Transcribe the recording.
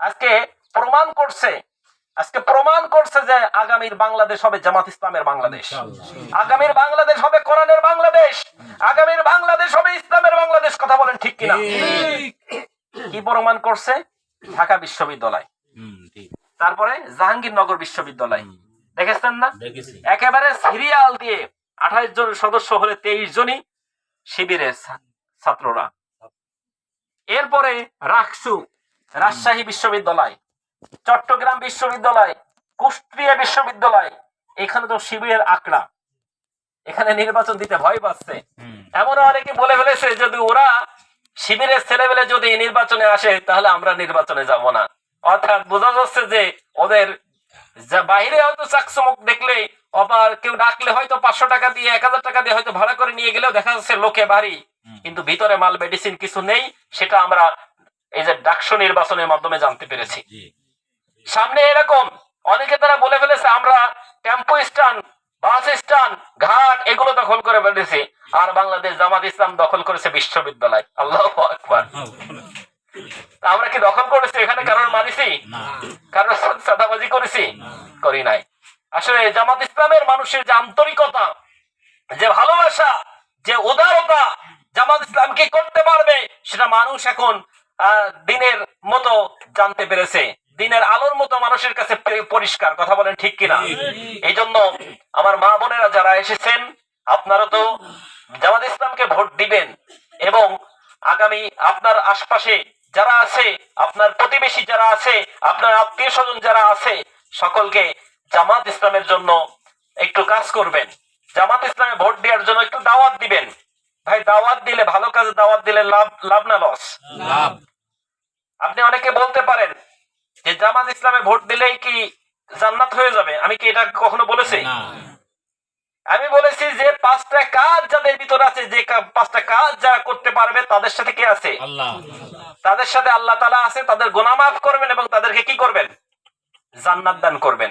আজকে প্রমাণ করছে আজকে প্রমাণ করছে যে আগামীর বাংলাদেশ হবে জামাত ইসলামের বাংলাদেশ। আগামীর বাংলাদেশ হবে কোরআনের বাংলাদেশ। আগামীর বাংলাদেশ হবে ইসলামের বাংলাদেশ কথা বলেন ঠিক কিনা? কি প্রমাণ করছে? ঢাকা বিশ্ববিদ্যালয়। তারপরে জাহাঙ্গীরনগর বিশ্ববিদ্যালয়। দেখেছেন না? একেবারে সিরিয়াল দিয়ে আঠাইশ জন সদস্য হলে তেইশ জনই শিবিরের ছাত্ররা। এরপরে রাকসু রাজশাহী বিশ্ববিদ্যালয় চট্টগ্রাম বিশ্ববিদ্যালয় কুষ্টিয়া বিশ্ববিদ্যালয় এখানে তো শিবিরের আঁকড়া। এখানে নির্বাচন দিতে ভয় পাচ্ছে। এমন অনেকে বলে ফেলেছে যদি ওরা শিবিরের ছেলেবেলে যদি নির্বাচনে আসে তাহলে আমরা নির্বাচনে যাব না। অর্থাৎ বোঝা যাচ্ছে যে ওদের বাইরে হয়তো চাকচমক দেখলে আবার কেউ ডাকলে হয়তো পাঁচশো টাকা দিয়ে এক হাজার টাকা দিয়ে হয়তো ভাড়া করে নিয়ে গেলেও দেখা যাচ্ছে লোকে ভারী কিন্তু ভিতরে মাল মেডিসিন কিছু নেই সেটা আমরা এই যে ডাকসু নির্বাচনের মাধ্যমে জানতে পেরেছি। সামনে এরকম অনেকে তারা বলে ফেলেছে আমরা টেম্পো স্ট্যান্ড বাস স্ট্যান্ড ঘাট এগুলো দখল করে ফেলেছি আর বাংলাদেশ জামাত ইসলাম দখল করেছে বিশ্ববিদ্যালয়। আল্লাহ আকবার। আমরা কি দখল করেছি এখানে কারোর মারিছি? সাথে সাদাবাজি করেছি? করি নাই। আসলে জামাত ইসলামের মানুষের যে আন্তরিকতা যে ভালোবাসা যে উদারতা জামাত ইসলাম কি করতে পারবে সেটা মানুষ এখন দিনের মতো জানতে পেরেছে। দিনের আলোর মতো মানুষের কাছে পরিষ্কার কথা বলেন ঠিক কিনা। এই জন্য আমার মা বোনেরা যারা এসেছেন, আপনারা তো জামাত ইসলামকে ভোট দিবেন এবং আগামী আপনার আশপাশে যারা আছে, আপনার প্রতিবেশী যারা আছে, আপনার আত্মীয় স্বজন যারা আছে, সকলকে জামাত ইসলামের জন্য একটু কাজ করবেন। জামাত ইসলামে ভোট দেওয়ার জন্য একটু দাওয়াত দিবেন। ভাই, দাওয়াত দিলে ভালো কাজে, দাওয়াত দিলে লাভ লাভ না লস? লাভ। আপনি অনেকে বলতে পারেন যে জামাত ইসলামে ভোট দিলেই কি জান্নাত হয়ে যাবে? আমি কি এটা কখনো বলেছি? আমি বলেছি যে পাঁচটা কাজ যাদের ভিতরে আছে যে পাঁচটা কাজ যারা করতে পারবে তাদের সাথে কে আছে? তাদের সাথে আল্লাহ তালা আছে তাদের গোনা মাফ করবেন এবং তাদেরকে কি করবেন? জান্নাত দান করবেন।